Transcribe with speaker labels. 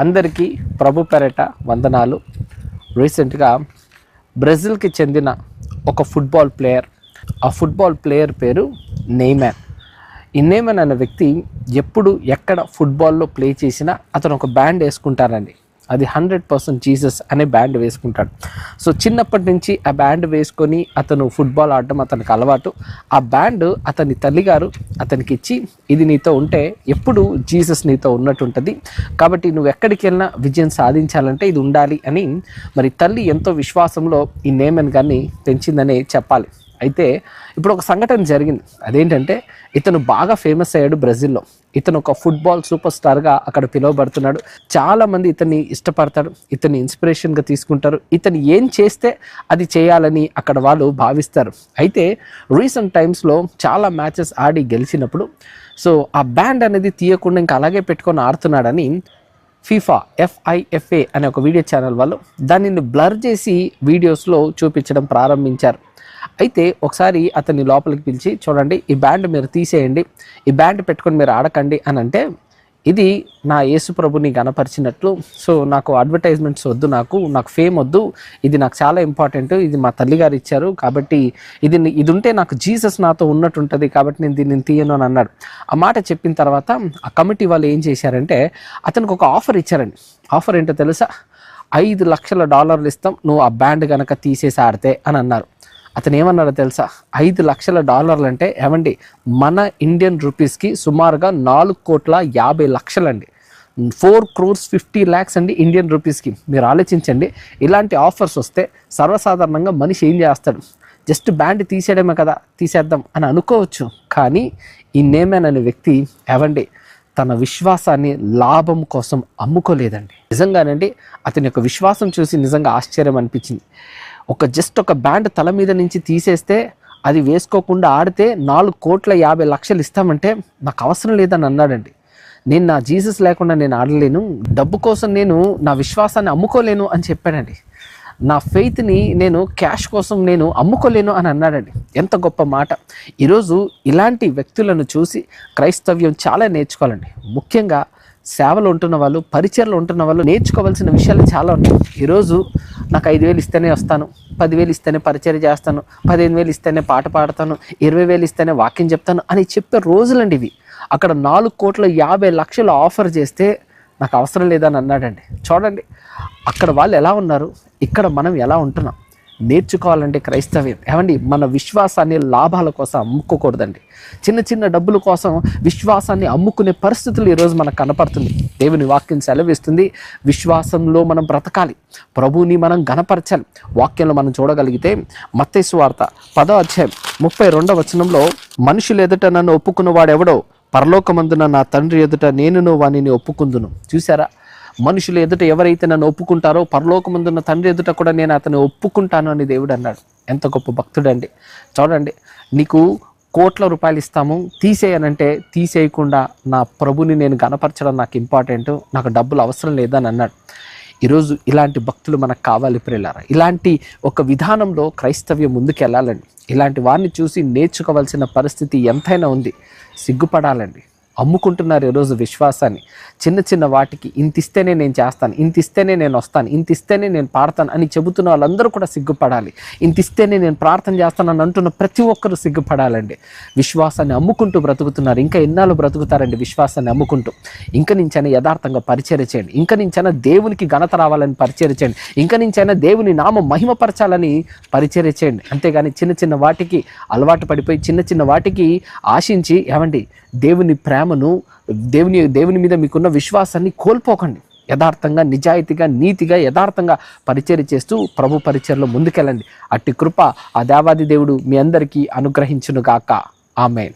Speaker 1: అందరికీ ప్రభు పెరట వందనాలు. రీసెంట్గా బ్రెజిల్కి చెందిన ఒక ఫుట్బాల్ ప్లేయర్ ఆ ఫుట్బాల్ ప్లేయర్ పేరు నెయ్మ్యాన్ ఈ నేమన్ అనే వ్యక్తి ఎప్పుడు ఎక్కడ ఫుట్బాల్లో ప్లే చేసినా అతను ఒక బ్యాండ్ వేసుకుంటారండి. అది హండ్రెడ్ పర్సెంట్ జీసస్ అనే బ్యాండ్ వేసుకుంటాడు. సో చిన్నప్పటి నుంచి ఆ బ్యాండ్ వేసుకొని అతను ఫుట్బాల్ ఆడడం అతనికి అలవాటు. ఆ బ్యాండ్ అతని తల్లిగారు అతనికి ఇచ్చి ఇది నీతో ఉంటే ఎప్పుడు జీసస్ నీతో ఉన్నట్టు ఉంటుంది కాబట్టి నువ్వు ఎక్కడికి వెళ్ళినా విజయం సాధించాలంటే ఇది ఉండాలి అని మరి తల్లి ఎంతో విశ్వాసంలో ఈ నేమన్ గారిని పెంచిందనే చెప్పాలి. అయితే ఇప్పుడు ఒక సంఘటన జరిగింది. అదేంటంటే ఇతను బాగా ఫేమస్ అయ్యాడు బ్రెజిల్లో. ఇతను ఒక ఫుట్బాల్ సూపర్ స్టార్గా అక్కడ పిలువబడుతున్నాడు. చాలామంది ఇతన్ని ఇష్టపడతారు ఇతన్ని ఇన్స్పిరేషన్గా తీసుకుంటారు. ఇతను ఏం చేస్తే అది చేయాలని అక్కడ వాళ్ళు భావిస్తారు. అయితే రీసెంట్ టైమ్స్లో చాలా మ్యాచెస్ ఆడి గెలిచినప్పుడు సో ఆ బ్యాండ్ అనేది తీయకుండా ఇంకా అలాగే పెట్టుకొని ఆడుతున్నాడని ఫీఫా ఎఫ్ఐఎఫ్ఏ అనే ఒక వీడియో ఛానల్ వాళ్ళు దానిని బ్లర్ చేసి వీడియోస్లో చూపించడం ప్రారంభించారు. అయితే ఒకసారి అతన్ని లోపలికి పిలిచి చూడండి ఈ బ్యాండ్ మీరు తీసేయండి ఈ బ్యాండ్ పెట్టుకొని మీరు ఆడకండి అని అంటే ఇది నా యేసు ప్రభుని గనపరిచినట్లు సో నాకు అడ్వర్టైజ్మెంట్స్ వద్దు నాకు నాకు ఫేమ్ వద్దు ఇది నాకు చాలా ఇంపార్టెంట్ ఇది మా తల్లిగారు ఇచ్చారు కాబట్టి ఇది ఇది ఉంటే నాకు జీసస్ నాతో ఉన్నట్టు ఉంటుంది కాబట్టి నేను దీన్ని తీయను అని అన్నాడు. ఆ మాట చెప్పిన తర్వాత ఆ కమిటీ వాళ్ళు ఏం చేశారంటే అతనికి ఒక ఆఫర్ ఇచ్చారండి. ఆఫర్ ఏంటో తెలుసా? ఐదు లక్షల డాలర్లు ఇస్తాం నువ్వు ఆ బ్యాండ్ కనుక తీసేసి ఆడితే అని అన్నారు. అతను ఏమన్నాడో తెలుసా? ఐదు లక్షల డాలర్లు అంటే ఏమండి మన ఇండియన్ రూపీస్కి సుమారుగా నాలుగు కోట్ల యాభై లక్షలండి. ఫోర్ క్రోర్స్ ఫిఫ్టీ ల్యాక్స్ అండి ఇండియన్ రూపీస్కి. మీరు ఆలోచించండి ఇలాంటి ఆఫర్స్ వస్తే సర్వసాధారణంగా మనిషి ఏం చేస్తాడు? జస్ట్ బ్యాండ్ తీసేయడమే కదా తీసేద్దాం అని అనుకోవచ్చు. కానీ ఈ నేమ్యాన్ అనే వ్యక్తి ఏవండి తన విశ్వాసాన్ని లాభం కోసం అమ్ముకోలేదండి. నిజంగానండి అతని యొక్క విశ్వాసం చూసి నిజంగా ఆశ్చర్యం అనిపించింది. ఒక జస్ట్ ఒక బ్యాండ్ తల మీద నుంచి తీసేస్తే అది వేసుకోకుండా ఆడితే నాలుగు కోట్ల యాభై లక్షలు ఇస్తామంటే నాకు అవసరం లేదని అన్నాడండి. నేను నా జీసస్ లేకుండా నేను ఆడలేను. డబ్బు కోసం నేను నా విశ్వాసాన్ని అమ్ముకోలేను అని చెప్పాడండి. నా ఫెయిత్ని నేను క్యాష్ కోసం నేను అమ్ముకోలేను అని అన్నాడండి. ఎంత గొప్ప మాట. ఈరోజు ఇలాంటి వ్యక్తులను చూసి క్రైస్తవ్యం చాలా నేర్చుకోవాలండి. ముఖ్యంగా సేవలు ఉంటున్న వాళ్ళు పరిచయలు ఉంటున్న వాళ్ళు నేర్చుకోవాల్సిన విషయాలు చాలా ఉన్నాయి. ఈరోజు నాకు ఐదు వేలు ఇస్తేనే వస్తాను పదివేలు ఇస్తేనే పరిచయం చేస్తాను పదిహేను వేలు ఇస్తేనే పాట పాడతాను ఇరవై వేలు ఇస్తేనే వాక్యం చెప్తాను అని చెప్పే రోజులండి ఇవి అక్కడ నాలుగు కోట్ల యాభై లక్షలు ఆఫర్ చేస్తే నాకు అవసరం లేదని అన్నాడండి. చూడండి అక్కడ వాళ్ళు ఎలా ఉన్నారు ఇక్కడ మనం ఎలా ఉంటున్నాం. నేర్చుకోవాలంటే క్రైస్తవ్యం. ఏమండి? మన విశ్వాసాన్ని లాభాల కోసం అమ్ముకోకూడదండి. చిన్న చిన్న డబ్బుల కోసం విశ్వాసాన్ని అమ్ముకునే పరిస్థితులు ఈరోజు మనకు కనపడుతుంది. దేవుని వాక్యం సెలవిస్తుంది విశ్వాసంలో మనం బ్రతకాలి. ప్రభువుని మనం గనపరచాలి వాక్యంలో మనం చూడగలిగితే మత్తేసు వార్త పదో అధ్యాయం ముప్పై రెండవ వచనంలో మనుషులు ఎదుట నన్ను ఒప్పుకున్నవాడెవడో? పరలోకమందున నా తండ్రి ఎదుట నేనును వానిని ఒప్పుకుందును. చూసారా మనుషులు ఎదుట ఎవరైతే నన్ను ఒప్పుకుంటారో పరలోకముందున్న తండ్రి ఎదుట కూడా నేను అతను ఒప్పుకుంటాను అని దేవుడు అన్నాడు. ఎంత గొప్ప భక్తుడండి. చూడండి నీకు కోట్ల రూపాయలు ఇస్తాము తీసేయనంటే తీసేయకుండా నా ప్రభుని నేను గనపరచడం నాకు ఇంపార్టెంట్ నాకు డబ్బులు అవసరం లేదని అన్నాడు. ఈరోజు ఇలాంటి భక్తులు మనకు కావాలి ప్రియులారా. ఇలాంటి ఒక విధానంలో క్రైస్తవ్యం ముందుకు వెళ్ళాలండి ఇలాంటి వారిని చూసి నేర్చుకోవాల్సిన పరిస్థితి ఎంతైనా ఉంది. సిగ్గుపడాలండి. అమ్ముకుంటున్నారు ఈరోజు విశ్వాసాన్ని. చిన్న చిన్న వాటికి ఇంత ఇస్తేనే నేను చేస్తాను ఇంత ఇస్తేనే నేను వస్తాను ఇంత ఇస్తేనే నేను పాడతాను అని చెబుతున్న వాళ్ళందరూ కూడా సిగ్గుపడాలి. ఇంత ఇస్తేనే నేను ప్రార్థన చేస్తానని అంటున్న ప్రతి ఒక్కరూ సిగ్గుపడాలండి. విశ్వాసాన్ని అమ్ముకుంటూ బ్రతుకుతున్నారు. ఇంకా ఎన్నాళ్ళు బ్రతుకుతారండి విశ్వాసాన్ని అమ్ముకుంటూ? ఇంకా నుంచైనా యథార్థంగా పరిచయం చేయండి. ఇంకా నుంచైనా దేవునికి ఘనత రావాలని పరిచయం చేయండి. ఇంకా నుంచైనా దేవుని నామం మహిమపరచాలని పరిచయం చేయండి. అంతేగాని చిన్న చిన్న వాటికి అలవాటు పడిపోయి చిన్న చిన్న వాటికి ఆశించి ఏమండి దేవుని ప్రేమ ప్రేమను దేవుని దేవుని మీద మీకున్న విశ్వాసాన్ని కోల్పోకండి. యథార్థంగా నిజాయితీగా నీతిగా యథార్థంగా పరిచయం చేస్తూ ప్రభు పరిచయలో ముందుకెళ్ళండి. అట్టి కృప ఆ దేవాది దేవుడు మీ అందరికీ అనుగ్రహించునుగాక. ఆమెన్.